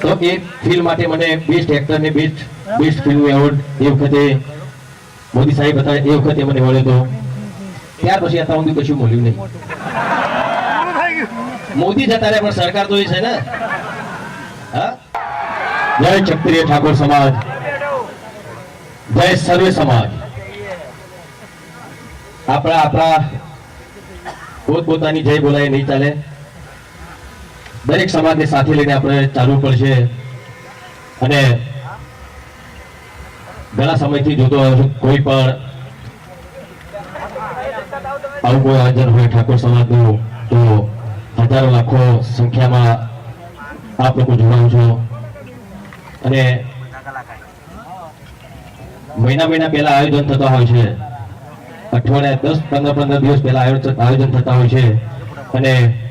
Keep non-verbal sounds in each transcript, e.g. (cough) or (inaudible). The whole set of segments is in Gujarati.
તો એ ફિલ્મ માટે મને બેસ્ટ એક્ટર ને બેસ્ટ બેસ્ટ ફિલ્મ એવોર્ડ એ વખતે મોદી સાહેબ હતા, એ વખતે મને મળ્યો હતો. ત્યાર પછી અત્યાર સુધી કશું મળ્યું નહીં. મોદી જતા રહ્યા, પણ સરકાર તો એ છે ને. હા? જય ચક્રિય ઠાકોર સમાજ. જય સર્વે સમાજ. આપણા આપણા પોતપોતાની જય બોલાય, નહીં ચાલે. દરેક સમાજને સાથે લઈને આપણે ચાલવું પડશે. અને ઘણા સમયથી જોતો કોઈ પણ આવું કોઈ હાજર હોય, ઠાકોર સમાજનું, તો હજારો લાખો સંખ્યામાં આપ લોકો જોડાવ છો. અને મહિના મહિના પહેલા આયોજન થતા હોય છે. અઠવાડિયા દસ, પંદર પંદર દિવસ પહેલા આયોજન આયોજન થતા હોય છે. અને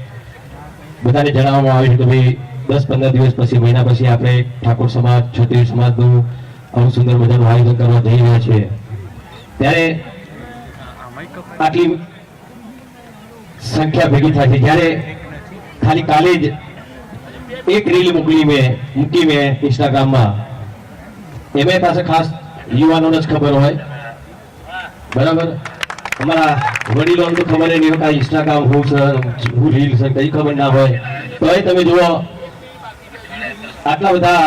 બધાને જણાવવામાં આવ્યું છે કે ભાઈ, દસ પંદર દિવસ પછી, મહિના પછી આપણે ઠાકોર સમાજ ક્ષત્રિય સમાજનું આવું સુંદર મજાનું આયોજન કરવા જઈ રહ્યા છીએ. ત્યારે આટલી સંખ્યા ભેગી થાય છે. જ્યારે ખાલી કાલે જ એક રીલ મોકલી મેં, મૂકી મેં ઇન્સ્ટાગ્રામમાં. એમાં પાસે ખાસ યુવાનોને જ ખબર હોય. બરાબર? અમારા વડીલોને તો ખબર નહીં હોય ઇન્સ્ટાગ્રામ હું છે હું રીલ છે, કઈ ખબર ના હોય. તો એ તમે જુઓ, આટલા બધા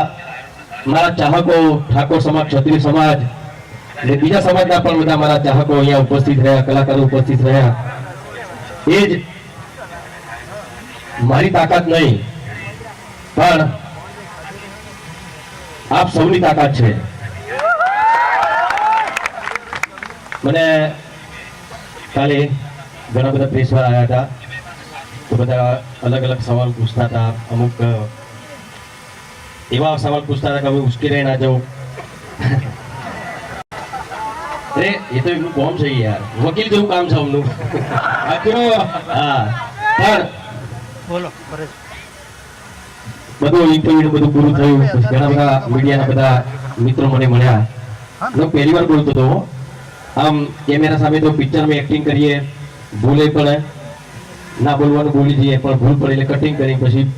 મારા ચાહકો, ઠાકોર સમાજ, ક્ષત્રિય સમાજ અને બીજા સમાજના પણ બધા મારા ચાહકો અહીંયા ઉપસ્થિત રહ્યા, કલાકારો ઉપસ્થિત રહ્યા. એ જ મારી તાકાત નહીં, પણ આપ સૌની તાકાત છે. મને કાલે ઘણા બધા પ્રેસ આવ્યા હતા. તો બધા અલગ અલગ સવાલ પૂછતા હતા. અમુક એવા સવાલ પૂછતા હતા કે હવે ઉશ્કેરાઈ ના જવું. (laughs) અરે એ તો એમનું કોમ છે યાર. વકીલ જેવું કામ છે અમનું. (laughs) હા. પણ બોલો બધું ઇન્ટરવ્યુ બધું પૂરું થયું. ઘણા બધા મીડિયાના બધા મિત્રો મને મળ્યા. હું. પહેલી વાર બોલતો હતો આમ કેમેરા સામે તો પિક્ચરમાં એક્ટિંગ કરીએ. ભૂલે પડે. ના બોલવાનું બોલી જઈએ, પણ ભૂલ પડે એટલે કટિંગ કરી પછી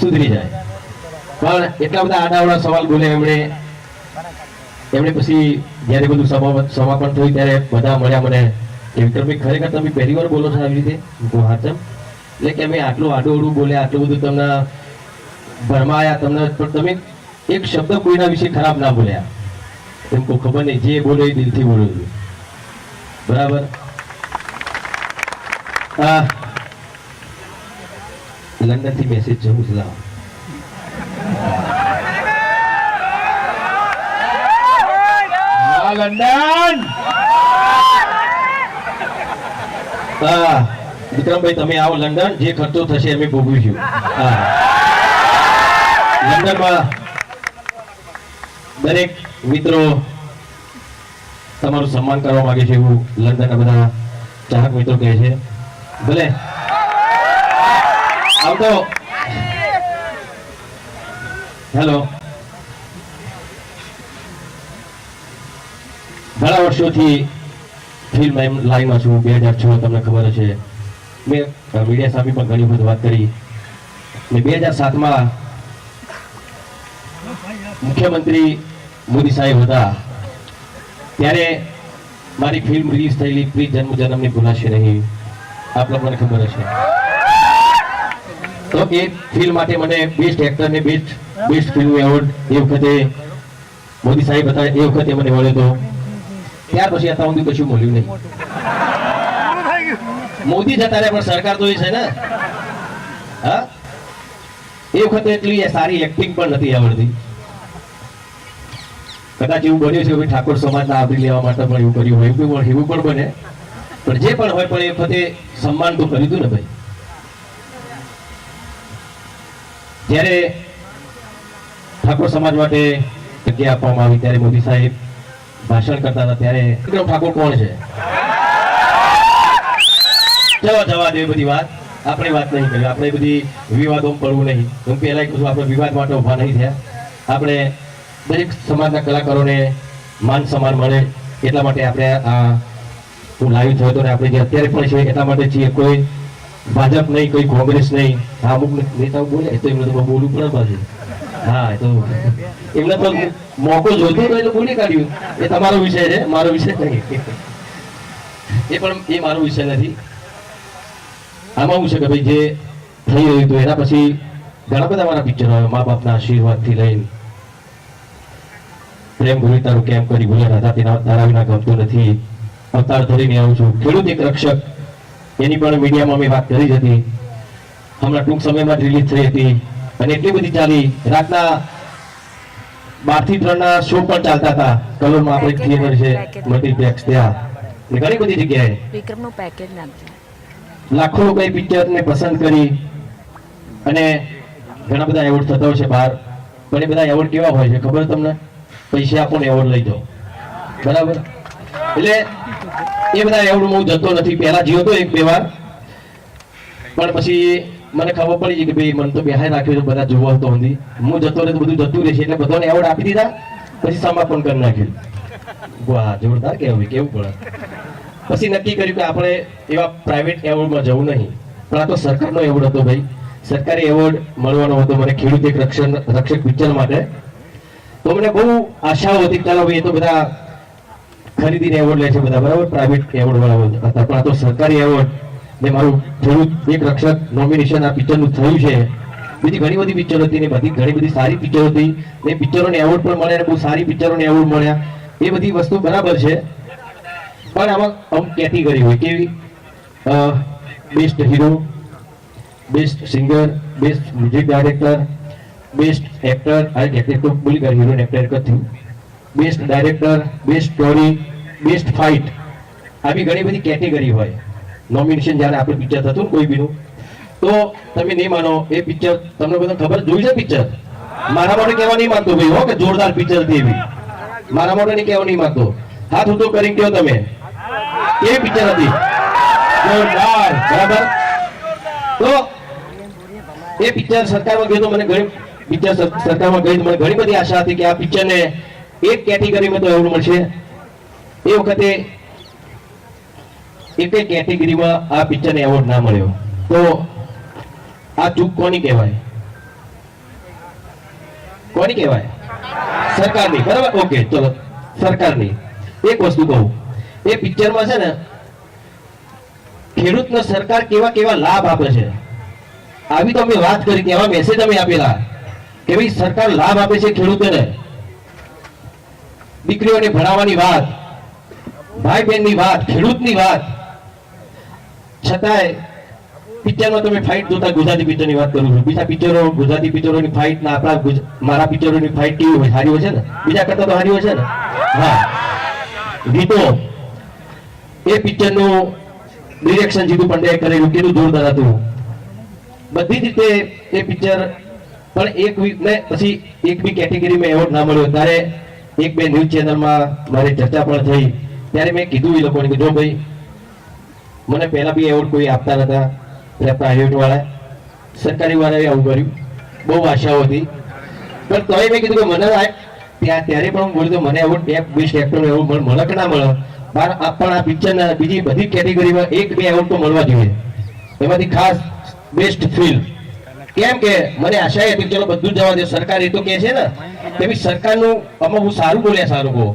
સુધરી જાય. પણ એટલા બધા આડાવડા સવાલ બોલે એમણે. એમણે પછી જ્યારે બધું સમા- સમાપન થયું ત્યારે બધા મળ્યા મને, કે વિક્રમભાઈ ખરેખર તમે પહેલી વાર બોલો છો આવી રીતે? મેં હાચમ એટલે કે અમે આટલું આડું અડું બોલ્યા, આટલું બધું તમને ભરમાયા, તમને પણ તમે એક શબ્દ કોઈના વિશે ખરાબ ના બોલ્યા. એમ કોઈ ખબર નહીં, જે બોલો એ દિલથી બોલો છો. બરાબર? આ લંડનથી મેસેજ જવું છે. લંડન! વિક્રમભાઈ, તમે આવો લંડન, જે ખર્ચો થશે અમે ભોગવીશું. હા લંડનમાં દરેક મિત્રો તમારું સન્માન કરવા માંગે છે એવું લંડનના બધા ચાહક મિત્રો કહે છે. ભલે. આવતો હેલો. ઘણા વર્ષોથી ફિલ્મ લાઈનમાં છું. બે હજાર છ તમને ખબર છે મેં મીડિયા સામે પણ ઘણી વખત વાત કરી. ને બે હજાર સાતમાં મુખ્યમંત્રી મોદી સાહેબ હતા. ત્યારે મારી ફિલ્મ રિલીઝ થયેલી પ્રી જન્મ જન્મની ભૂલાશે નહીં આપ લોકોને ખબર હશે. તો એ ફિલ્મ માટે મને બેસ્ટ એક્ટર ને બેસ્ટ બેસ્ટ ફિલ્મ એવોર્ડ એ વખતે મોદી સાહેબ હતા, એ વખતે મને મળ્યો હતો. ત્યાર પછી અત્યાર સુધી કશું મળ્યું નહીં. મોદી જતા રહ્યા, પણ સરકાર તો એ છે ને. હા? એ વખતે એટલી સારી એક્ટિંગ પણ નથી આવડતી. કદાચ એવું બન્યું છે ઠાકોર સમાજના આવરી લેવા માટે પણ એવું કર્યું હોય પણ એવું પણ બને. પણ જે પણ હોય પણ એ વખતે સન્માન તો કર્યું હતું ને ભાઈ. જ્યારે ઠાકોર સમાજ માટે જગ્યા આપવામાં આવી, ત્યારે મોદી સાહેબ ભાષણ કરતા હતા, ત્યારે વિક્રમ ઠાકોર કોણ છે? જવા જવા દે બધી વાત. આપણે વાત નહીં કરી. આપણે બધી વિવાદો પડવું નહીં. હું પહેલાં કહું છું, આપણે વિવાદ માટે ઊભા નહીં થયા. આપણે દરેક સમાજના કલાકારોને માન સન્માન મળે એટલા માટે આપણે આ હું લાઈવ થયો હતો ને આપણે જે અત્યારે પણ છે એટલા માટે છીએ. કોઈ ભાજપ નહીં, કોઈ કોંગ્રેસ નહીં. આ અમુક નેતાઓ બોલે તો એમને તો બોલવું પડે પાછું. હા તો એમને તો મોકો જોઈતો તો એટલે બોલી કાઢ્યું. એ તમારો વિષય છે, મારો વિષય નહીં. એ પણ એ મારો વિષય નથી. આમાં શું છે કે ભાઈ, જે થઈ રહ્યું હતું, એના પછી ઘણા બધા મારા પિક્ચર આવે મા બાપના આશીર્વાદથી લઈને. પ્રેમ ભૂલી તારું કેમ કરી ભૂલ્યા હતા તેના તારા વિના ગમતું નથી. અવતાર ધરીને આવું છું. ખેડૂત એક રક્ષક. એની પણ મીડિયામાં મેં વાત કરી જ હતી. હમણાં ટૂંક સમયમાં રિલીઝ થઈ હતી. અને એટલી બધી ચાલી. રાતના બારથી ત્રણ ના શો પણ ચાલતા હતા. કલોલમાં આપણે થિયેટર છે. મલ્ટીપ્લેક્સ ત્યાં. ઘણી બધી જગ્યાએ વિક્રમનું પેકેજ નાખજો લાખો લોકોએ પિક્ચરને પસંદ કરી. અને ઘણા બધા એવોર્ડ થતા હોય છે બહાર. પણ એ બધા એવોર્ડ કેવા હોય છે ખબર તમને? પૈસા આપો એવોર્ડ લઈ જાઓ બરાબર? એટલે એ બધા એવોર્ડ હું જતો નથી. પહેલા જીવ હતો એક બે વાર. પણ પછી મને ખબર પડી કે ભાઈ, મને તો બેહાઈ રાખ્યો છે બધા જોવા હતો હું જતો રહે બધું જતું રહેશે. એટલે બધાને એવોર્ડ આપી દીધા. પછી સમાપન કરી નાખ્યું. વાહ, જોરદાર કેવું કેવું પડે. પછી નક્કી કર્યું કે આપણે એવા પ્રાઇવેટ એવોર્ડમાં જવું નહીં. પણ આ તો સરકારનો એવોર્ડ હતો ભાઈ. સરકારી એવોર્ડ મળવાનો હતો. મને ખેડૂત એક રક્ષણ, રક્ષક પિક્ચર માટે. તો મને બહુ આશાઓ હતી ચાલો ભાઈ એ તો બધા ખરીદીને એવોર્ડ લે છે બધા, બરાબર? પ્રાઇવેટ એવોર્ડ વાળા હતા પણ આ તો સરકારી એવોર્ડ ને મારું ખેડૂત એક રક્ષક નોમિનેશન આ પિક્ચરનું થયું છે. બીજી ઘણી બધી પિક્ચરો હતી ને બધી, ઘણી બધી સારી પિક્ચરો હતી. ને પિક્ચરોને એવોર્ડ પણ મળ્યા અને બહુ સારી પિક્ચરોને એવોર્ડ મળ્યા. એ બધી વસ્તુ બરાબર છે. પણ આમાં અમુક કેટેગરી હોય કેવી? Best hero best singer best music director best actor આ એક્ટર ભૂલી ગયા હીરો એક્ટર એક best director best story best fight આવી ઘણી બધી કેટેગરી હોય. નોમિનેશન જ્યારે આપણે પિક્ચર થતું કોઈ બીનું તો તમે નહીં માનો, એ પિક્ચર તમને બધા ખબર જોઈ છે પિક્ચર મારા માટે કહેવા નહીં માંગતો ભાઈ હો, કે જોરદાર પિક્ચર હતી એવી. મારા માટે નહીં કહેવા નહીં માંગતો. હાથ ઊંચો કરી કહો તમે. એ પિક્ચર હતી. જોરદાર, બરાબર? તો એ પિક્ચર સરકારમાં ગયો તો મને ઘણી પિક્ચર સરકારમાં ગઈ મને ઘણી બધી આશા હતી કે આ પિક્ચરને એક કેટેગરીમાં તો એવોર્ડ મળશે. એ વખતે એક કેટેગરીમાં આ પિક્ચરને એવોર્ડ ના મળ્યો. તો આ ચૂક કોની કહેવાય? કોની કહેવાય? સરકારની. બરાબર? ઓકે, ચલો. સરકારની. એક વસ્તુ કહું. એ પિક્ચરમાં છે ને, ખેડૂતને સરકાર કેવા કેવા લાભ આપે છે? આવી તો અમે વાત કરી, કેવા મેસેજ અમે આપેલા. કે ભાઈ સરકાર લાભ આપે છે ખેડૂતોને. દીકરીઓને ભણાવવાની વાત ભાઈ બહેનની વાત, ખેડૂતની વાત. છતાંય પિક્ચરમાં તમે ફાઇટ જોતા ગુજરાતી પિક્ચરની વાત કરું છું. બીજા પિક્ચરો ગુજરાતી પિક્ચરોની ફાઇટ ના આપણા મારા પિક્ચરોની ફાઇટ કેવી સારી હોય છે ને? બીજા કરતા તો સારી હોય છે ને? હા. ગીતો એ પિક્ચરનું ડિરેક્શન જીતુ પંડ્યાએ કરેલું કેટલું જોરદાર હતું. બધી જ રીતે એ પિક્ચર પણ એક વીકને પછી એક બી કેટેગરીમાં એવોર્ડ ના મળ્યો. ત્યારે એક બે ન્યૂઝ ચેનલમાં મારી ચર્ચા પણ થઈ. ત્યારે મેં કીધું એ લોકોને કે જો ભાઈ, મને પહેલાં બી એવોર્ડ કોઈ આપતા નતા. એટલે પ્રાઇવેટવાળા સરકારીવાળાએ સરકારી વાળાએ આવું કર્યું. બહુ આશાઓ હતી પણ તોય મેં કીધું કે મને ત્યાં ત્યારે પણ હું બોલ્યો મને એવોર્ડ એક બેસ્ટ એક્ટર એવોર્ડ મળે કે ના મળે? આ પણ આ પિક્ચરના બીજી બધી કેટેગરીમાં એક બે એવોર્ડ તો મળવા જોઈએ. એમાંથી ખાસ બેસ્ટ ફિલ્મ કેમ કે મને આશા હતી ચલો બધું જવા દે. સરકાર એ તો કે છે ને ભઈ સરકારનું આમાં હું સારું બોલ્યા સારું કહો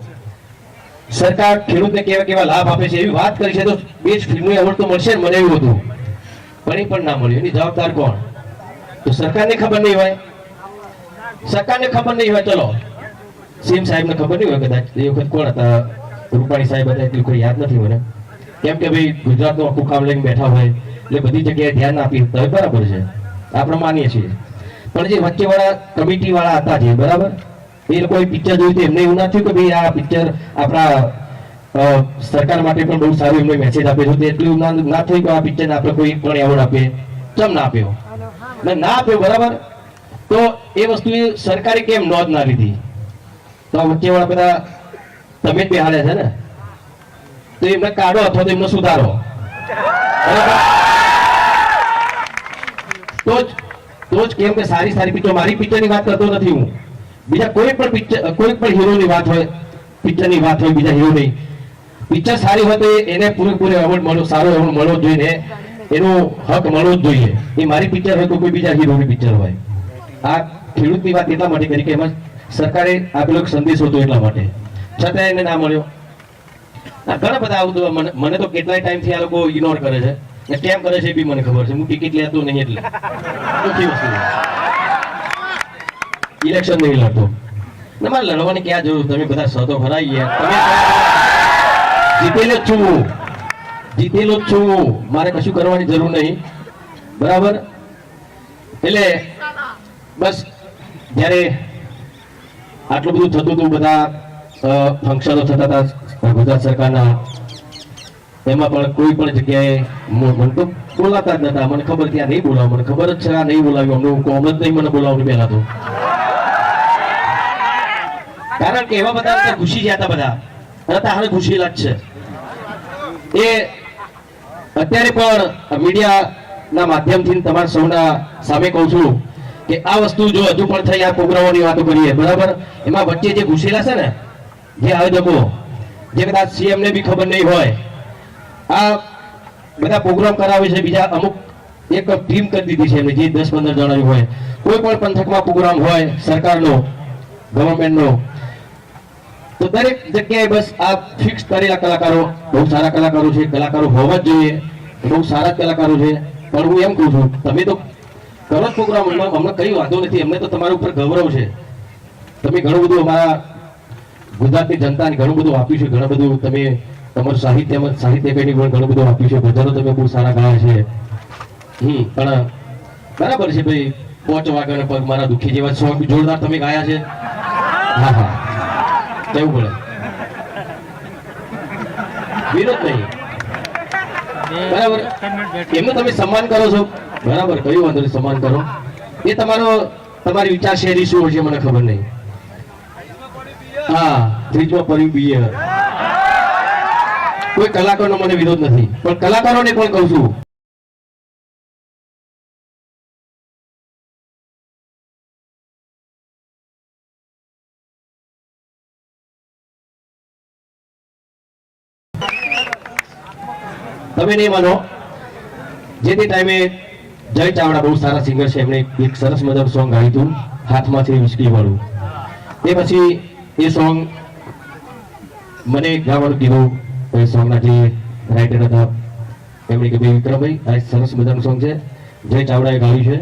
સરકાર ખેડૂતને કેવા કેવા લાભ આપે છે એવી વાત કરી છે તો બેસ્ટ ફિલ્મો એવોર્ડ તો મળશે ને મને એવું હતું. પણ એ પણ ના મળ્યું. એની જવાબદાર કોણ? તો સરકારને ખબર નહીં હોય. સરકારને ખબર નહીં હોય, ચલો. સીએમ સાહેબને ખબર નહીં હોય કદાચ. એ વખત કોણ હતા? રૂપાણી સાહેબ હતા, એટલું કોઈ યાદ નથી મને. કેમ કે ભાઈ ગુજરાતનું આખું કામ લઈને બેઠા હોય, એટલે બધી જગ્યાએ ધ્યાન આપી તો બરાબર છે. આપણે માનીએ છીએ પણ જે વચ્ચેવાળા કમિટી વાળા હતા જે, બરાબર? એ લોકોએ પિક્ચર જોયું એમને એવું ના થયું કે ભાઈ આ પિક્ચર આપણા સરકાર માટે પણ બહુ સારું એમને મેસેજ આપ્યો છે એટલું ના થયું કે આ પિક્ચરને આપણે કોઈ પણ એવોર્ડ આપીએ કેમ ના આપ્યો? ના આપ્યો, બરાબર? તો એ વસ્તુ સરકારે કેમ નોંધ ના લીધી? તો વચ્ચેવાળા બધા તમે જ બેહાડ્યા છે ને? તો એમને કાઢો અથવા તો એમને સુધારો? તો જ તો જ કેમ કે સારી સારી પિક્ચર, મારી પિક્ચરની વાત કરતો નથી હું. બીજા કોઈ પણ પિક્ચર કોઈ પણ હીરોની વાત હોય, પિક્ચરની વાત હોય, બીજા હીરોની પિક્ચર સારી હોય તો એને પૂરેપૂરો એવોર્ડ મળવો સારો એવોર્ડ મળવો જોઈએ એનો હક મળવો જ જોઈએ. એ મારી પિક્ચર હોય તો કોઈ બીજા હીરોની પિક્ચર હોય. આ ખેડૂતની વાત એટલા માટે કરી કે એમાં સરકારે આપેલો સંદેશ હતો એટલા માટે. છતાં એને ના મળ્યો. ઘણા બધા આવું મને તો કેટલાય ટાઈમથી આ લોકો ઇગ્નોર કરે છે. ને કેમ કરે છે બી મને ખબર છે. હું ટિકિટ લેતો નહીં એટલે. ચોખ્ખી વસ્તુ ઇલેક્શન નહીં લડતો. ને, મારે લડવાની ક્યાં જરૂર? તમે બધા સતો ભરાઈ ગયા. તમે જીતેલો જ છું. જીતેલો જ છું. મારે કશું કરવાની જરૂર નહીં. બરાબર? એટલે બસ, જ્યારે આટલું બધું થતું હતું, બધા ફંક્શનો થતા હતા, ગુજરાત સરકારના એમાં પણ કોઈ પણ જગ્યાએ મને તો બોલાતા જ નતા. મને ખબર ત્યાં નહીં બોલાવ. મને ખબર જ છે આ નહીં બોલાવ્યું. અમને હું કોમ જ નહીં મને બોલાવવાનું પહેલા તો. કારણ કે એવા બધા ઘૂસી ગયા હતા બધા. અને તારે ઘૂસેલા જ છે. એ અત્યારે પણ મીડિયાના માધ્યમથી તમારા સૌના સામે કહું છું કે આ વસ્તુ જો હજુ પણ થઈ આ પ્રોગ્રામોની વાતો કરીએ. બરાબર? એમાં વચ્ચે જે ઘૂસેલા છે ને, જે આયોજકો, જે કદાચ સીએમ ને બી ખબર નહીં હોય આ બધા પ્રોગ્રામ કરાવે છે, બીજા અમુક એક ટીમ કરી દીધી છે જે દસ પંદર જણાની હોય, કોઈ પણ પંથકમાં પ્રોગ્રામ હોય, સરકારનો ગવર્મેન્ટનો તો દરેક જગ્યાએ બસ આ ફિક્સ કરેલા કલાકારો. બહુ સારા કલાકારો છે, કલાકારો હોવા જ જોઈએ. બહુ સારા કલાકારો છે. પણ હું એમ કહું છું, તમે તો કરો પ્રોગ્રામ અમને કઈ વાંધો નથી. અમને તો તમારા ઉપર ગૌરવ છે. તમે ઘણું બધું અમારા ગુજરાતની જનતાને ઘણું બધું આપ્યું છે, ઘણું બધું તમે તમારું સાહિત્ય સાહિત્ય પેઢી પણ ઘણું બધું આપ્યું છે. ભજનો તમે બહુ સારા ગાયા છે. હમ, પણ બરાબર છે ભાઈ. પોચ વાગણ પગ મારા દુઃખી જેવા સોંગ જોરદાર તમે ગાયા છે. હા હા. કેવું પડે? વિરોધ નહીં. બરાબર. એમનું તમે સન્માન કરો છો. બરાબર કયું વાંધો નહીં, સન્માન કરો. એ તમારો, તમારી વિચારશૈલી શું હોય છે મને ખબર નહીં. હા ફ્રીજમાં પડ્યું બિયર કોઈ કલાકારનો મને વિરોધ નથી. પણ કલાકારોને પણ કહું છું, તમે નહીં માનો. જે તે ટાઈમે જય ચાવડા બહુ સારા સિંગર છે. એમણે એક સરસ મજાનું સોંગ ગાયું હતું, હાથમાંથી વિસ્કી વાળું. એ પછી એ સોંગ મને ગાવાનું કીધું. એ સોંગના જે રાઇટર હતા એમણે કે ભાઈ વિક્રમભાઈ, આ સરસ મજાનું સોંગ છે. જય ચાવડાએ ગાયું છે.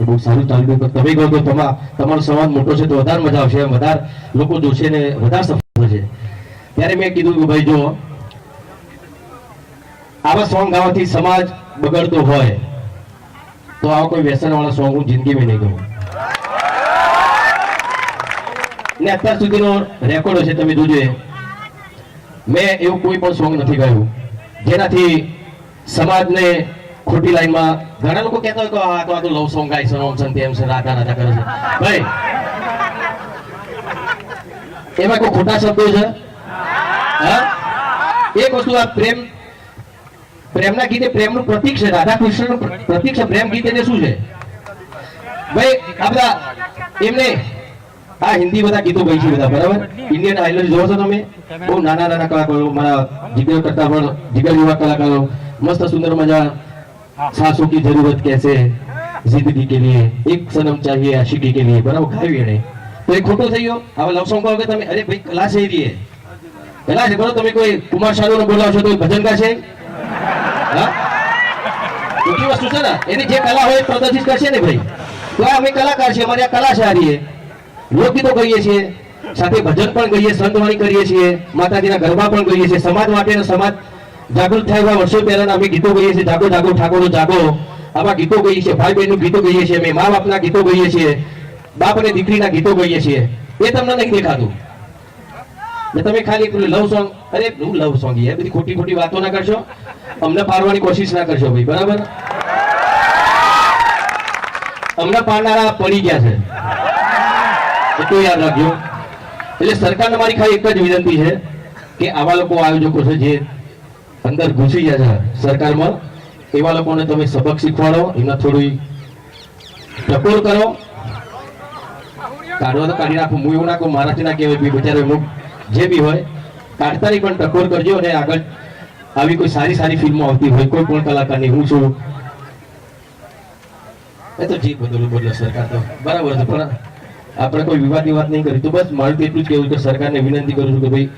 બહુ સારું ચાલ્યું પણ તમે કહો તો તમા, તમારો સંવાદ મોટો છે તો વધારે મજા આવશે. વધારે લોકો જોશે ને વધારે સફળ થશે. ત્યારે મેં કીધું કે ભાઈ જો, આવા સોંગ ગાવાથી સમાજ બગડતો હોય, તો આવા કોઈ વ્યસન વાળા સોંગ હું જિંદગીમાં નહીં ગાઉં. ને અત્યાર સુધીનો રેકોર્ડ છે તમે જોજો મેં એવું કોઈ પણ સોંગ નથી ગાયું. જેનાથી સમાજને ખોટી લાઈનમાં ઘણા લોકો કહેતા હોય કે આ તો આ તો લવ સોંગ ગાય છે ઓમ છે તેમ છે, રાધા રાધા કરે છે. ભાઈ, એમાં કોઈ ખોટા શબ્દો છે? હા? એક વસ્તુ આ પ્રેમ, પ્રેમના ગીતે પ્રેમનું પ્રતીક છે રાધા કૃષ્ણનું પ્ર- પ્રતીક છે, પ્રેમ ગીત એટલે શું છે? ભાઈ, આ બધા એમને આ હિન્દી બધા ગીતો ગઈ છે બધા, બરાબર? ઇન્ડિયન આઇડલ જોવો છો તમે? બહુ નાના નાના કલાકારો, મારા જીગર કરતા પણ જીગર યુવા કલાકારો, મસ્ત સુંદર મજા સાસુ કી જરૂરત કેસે, જિંદગી કે લીએ, એક સનમ ચાહીએ, આશિકી કે લીએ, બરાબર? ગાયું એને તો એ ખોટો થઈ ગયો. હવે લવ સોંગ કહો તમે? અરે ભાઈ, કલા છે રીએ કલા છે, બરાબર? તમે કોઈ કુમાર શાનુ બોલાવશો તો ભજન ગા છે હા? મોટી વસ્તુ છે ને, એની જે કલા હોય પ્રદર્શિત કરશે ને ભાઈ? તો અમે કલાકાર છીએ, અમારી આ કલા છે આ રીએ લોકગીતો કરીએ છીએ, સાથે ભજન પણ કરીએ સંતવાણી કરીએ છીએ, માતાજીના ગરબા પણ કરીએ છીએ. સમાજ માટે સમાજ જાગૃત થાય વર્ષો પહેલા અમે ગીતો ગઈએ છીએ. જાગો જાગો ઠાકોરો જાગો. આવા ગીતો ગઈએ છીએ. ભાઈ બહેનનું ગીતો ગઈએ છીએ. અમે મા બાપના ગીતો ગઈએ છીએ. બાપ અને દીકરીના ગીતો ગઈએ છીએ. એ તમને નહીં દેખાતું. ને તમે ખાલી પેલું લવ સોંગ અરે, હું લવ સોંગ એ બધી ખોટી ખોટી વાતો ના કરશો. અમને પાડવાની કોશિશ ના કરશો ભાઈ, બરાબર? અમને પાડનારા પડી ગયા છે. એટલું યાદ રાખજો. એટલે સરકારને મારી ખાલી એક જ વિનંતી છે કે આવા લોકો આયોજકો છે જે અંદર ઘૂસી ગયા છે સરકારમાં, એવા લોકોને તમે સબક શીખવાડો એમને થોડી ટકોર કરો. કાઢવા તો કાઢી નાખો હું એવું નાખું મહારાષ્ટ્રના કહેવાય બિચારો એમનું જે બી હોય. કાઢતાની પણ ટકોર કરજો અને આગળ આવી કોઈ સારી સારી ફિલ્મો આવતી હોય, કોઈ પણ કલાકારની, હું છું. એ તો જીત બદલું બદલે સરકાર તો બરાબર છે, પણ આપણે કોઈ વિવાદની વાત નહીં કરી. તો બસ મારું તો એટલું જ કહેવું કે સરકારને વિનંતી કરું છું કે ભાઈ,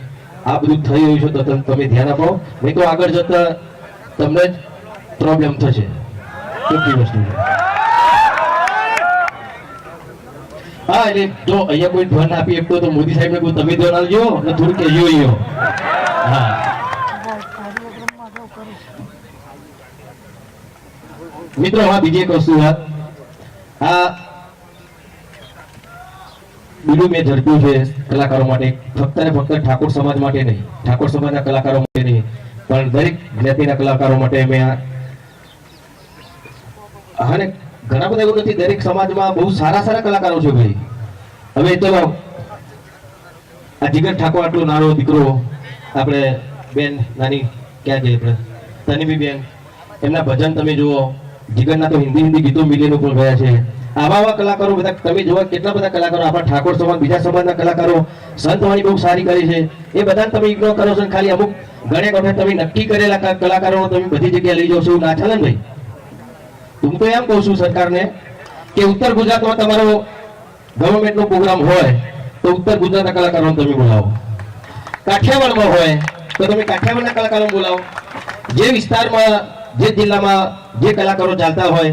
આ બધું થઈ રહ્યું છે તો તમે ધ્યાન આપો. નહીં તો આગળ જતા તમને જ પ્રોબ્લેમ થશે. ચોખ્ખી વસ્તુ હા, એટલે જો અહીંયા કોઈ ધ્વન આપી એક તો મોદી સાહેબને કોઈ તમે ધ્વન આવજો ને થોડું કહેજો હા. મિત્રો હા બીજી એક વસ્તુ વાત આ બીજું મેં ઝડપ્યું છે કલાકારો માટે. ફક્ત ને ફક્ત ઠાકોર સમાજ માટે નહીં. ઠાકોર સમાજના કલાકારો માટે નહીં. પણ દરેક જ્ઞાતિના કલાકારો માટે મેં હા ને, ઘણા બધા એવું નથી, દરેક સમાજમાં બહુ સારા સારા કલાકારો છે ભાઈ. હવે ચલો આ જીગર ઠાકોર આટલો નાનો દીકરો, આપણે બેન નાની ક્યાં છે આપણે? તનીબી બેન. એમના ભજન તમે જુઓ. જીગરના તો હિન્દી હિન્દી ગીતો મિલિયનો પણ ગયા છે. આવા આવા કલાકારો, બધા તમે જોવા કેટલા બધા કલાકારો, આપણા ઠાકોર સમાજ બીજા સમાજના કલાકારો સંતવાણી બહુ સારી કરી છે. એ બધા તમે ઇગ્નોર કરો છો ખાલી અમુક ઘણી વખત તમે નક્કી કરેલા કલાકારો તમે બધી જગ્યાએ લઈ જાઓ છો ના છે ને ભાઈ? હું તો એમ કહું છું સરકારને કે ઉત્તર ગુજરાતમાં તમારો ગવર્મેન્ટનો પ્રોગ્રામ હોય તો ઉત્તર ગુજરાતના કલાકારોને તમે બોલાવો. કાઠિયાવાડમાં હોય તો તમે કાઠિયાવાડના કલાકારોને બોલાવો. જે વિસ્તારમાં, જે જિલ્લામાં જે કલાકારો ચાલતા હોય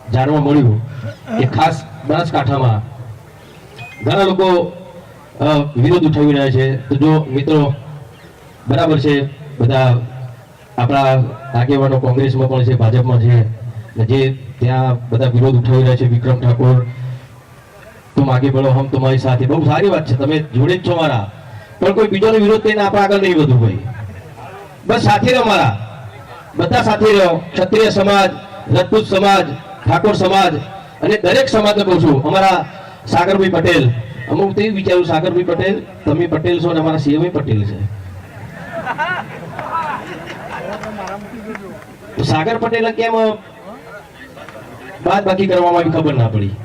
જાણવા મળ્યું કે ખાસ બનાસકાંઠામાં ઘણા લોકો વિરોધ ઉઠાવી રહ્યા છે. તો જો મિત્રો, બરાબર છે, બધા આપણા આગેવાનો કોંગ્રેસમાં પણ છે, ભાજપમાં છે જે ત્યાં બધા વિરોધ ઉઠાવી રહ્યા છે, વિક્રમ ઠાકોર, તું આગે બળો હમ તમારી સાથે. બહુ સારી વાત છે, તમે જોડે જ છો મારા. પણ કોઈ બીજાનો વિરોધ કરીને આપણે આગળ નહીં વધવું ભાઈ. બસ સાથે રહો મારા. બધા સાથે રહો. ક્ષત્રિય સમાજ, રજપૂત સમાજ ઠાકોર સમાજ અને દરેક સમાજને કહું છું, અમારા સાગરભાઈ પટેલ, અમુક તે વિચાર્યું, સાગરભાઈ પટેલ, તમે પટેલ છો અને અમારા સીએમ પટેલ છે. સાગર પટેલ કેમ બાદ બાકી કરવામાં ખબર ના પડી?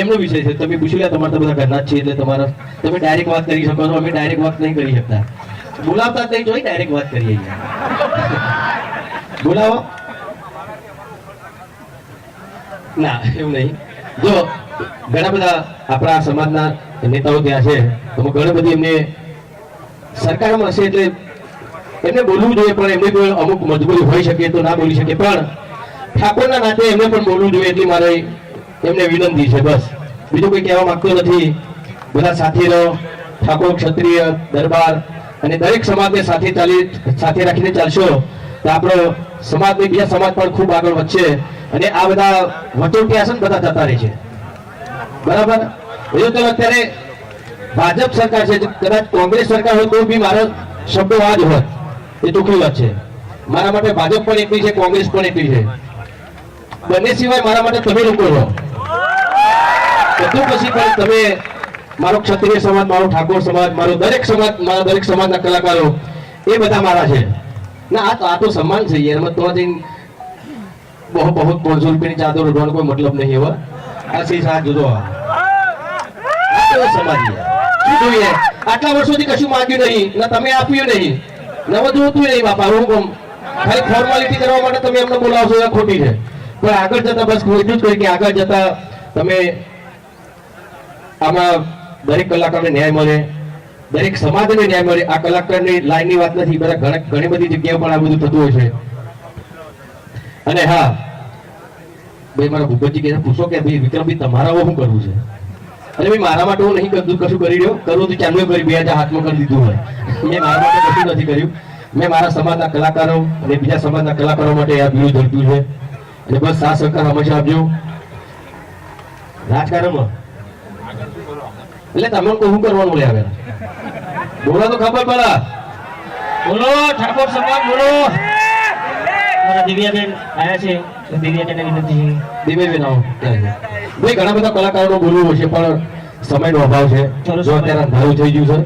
એમનો વિષય છે? તમે પૂછી લે તમારે બધા ઘરના જ છે એટલે તમારા તમે ડાયરેક્ટ વાત કરી શકો છો, અમે ડાયરેક્ટ વાત નહીં કરી શકતા. બોલાવતા જ નહીં જોઈ ડાયરેક્ટ વાત કરીએ બોલાવો. ના, એવું નહીં. જો ઘણા બધા આપણા સમાજના નેતાઓ ત્યાં છે, તો ઘણી બધી એમને સરકારમાં હશે એટલે એમને બોલવું જોઈએ, પણ એમને કોઈ અમુક મજબૂરી હોઈ શકે તો ના બોલી શકે. પણ ઠાકોરના નાતે એમને પણ બોલવું જોઈએ એટલી મારે એમને વિનંતી છે, બસ. બીજું કોઈ કહેવા માંગતો નથી. બધા સાથે રહો ઠાકોર ક્ષત્રિય, દરબાર અને દરેક સમાજને સાથે ચાલી, સાથે રાખીને ચાલશો, તો આપણો સમાજ બીજા સમાજ પણ ખૂબ આગળ વધશે. અને આ બધા વટોટિયા છે ને બધા જતા રહે છે. બરાબર? એવું તો અત્યારે ભાજપ સરકાર છે કદાચ કોંગ્રેસ સરકાર હોય તો બી મારો શબ્દો આ જ હોત એ દુઃખી વાત છે. મારા માટે ભાજપ પણ એટલી છે, કોંગ્રેસ પણ એટલી છે. બંને સિવાય મારા માટે તમે લોકો રહો બધું પછી પણ તમે મારો ક્ષત્રિય સમાજ, મારો ઠાકોર સમાજ, મારો દરેક સમાજ, મારા દરેક સમાજના કલાકારો, એ બધા મારા છે. ના, આ તો આ તો સન્માન છે યાર. તો જઈને બહુ બહુ પાંચસો રૂપિયાની ચાદર ઉડવાનો કોઈ મતલબ નહીં એવા. આ સી સાથ જુદો આ. આ કેવો સમાજ છે? શું જોઈએ આટલા વર્ષોથી કશું માંગ્યું નહીં. ના તમે આપ્યું નહીં. નવું જોતું નહીં, બાપા. હું કોમ ખાલી ફોર્માલિટી કરવા માટે તમે એમને બોલાવશો એ ખોટી છે. પણ આગળ જતા બસ હું એટલું જ કહી કે આગળ જતા તમે આમાં દરેક કલાકારને ન્યાય મળે. દરેક સમાજને ન્યાય મળે. આ કલાકારની લાઈનની વાત નથી. બધા ઘણી બધી જગ્યાએ પણ આ બધું થતું હોય છે. અને હા ભાઈ મારા ભૂપતજી કે પૂછો કે ભાઈ, વિક્રમભાઈ તમારા શું કરવું છે? અરે ભાઈ, મારા માટે હું નહીં કરતું કશું કરી રહ્યો કરું તો ચાલુ કરી, બે હજાર હાથમાં કરી દીધું હોય. મેં મારા માટે કશું નથી કર્યું. મેં મારા સમાજના કલાકારો અને બીજા સમાજના કલાકારો માટે આ બીજું ઝડપ્યું છે. અને બસ સાથ સહકાર હંમેશા આપજો. રાજકારણમાં. એટલે તમે લોકો શું કરવાનું લે હવે? બોલો તો ખબર પડે. બોલો, ઠાકોર સમાજ, બોલો. મારા દિવ્યાબેન છે. તો દિવ્યાબેનને વિનંતી ધીમે આવો. ભાઈ ઘણા બધા કલાકારોનું બોલવું છે પણ સમયનો અભાવ છે. જો અત્યારે અંધારું થઈ ગયું છે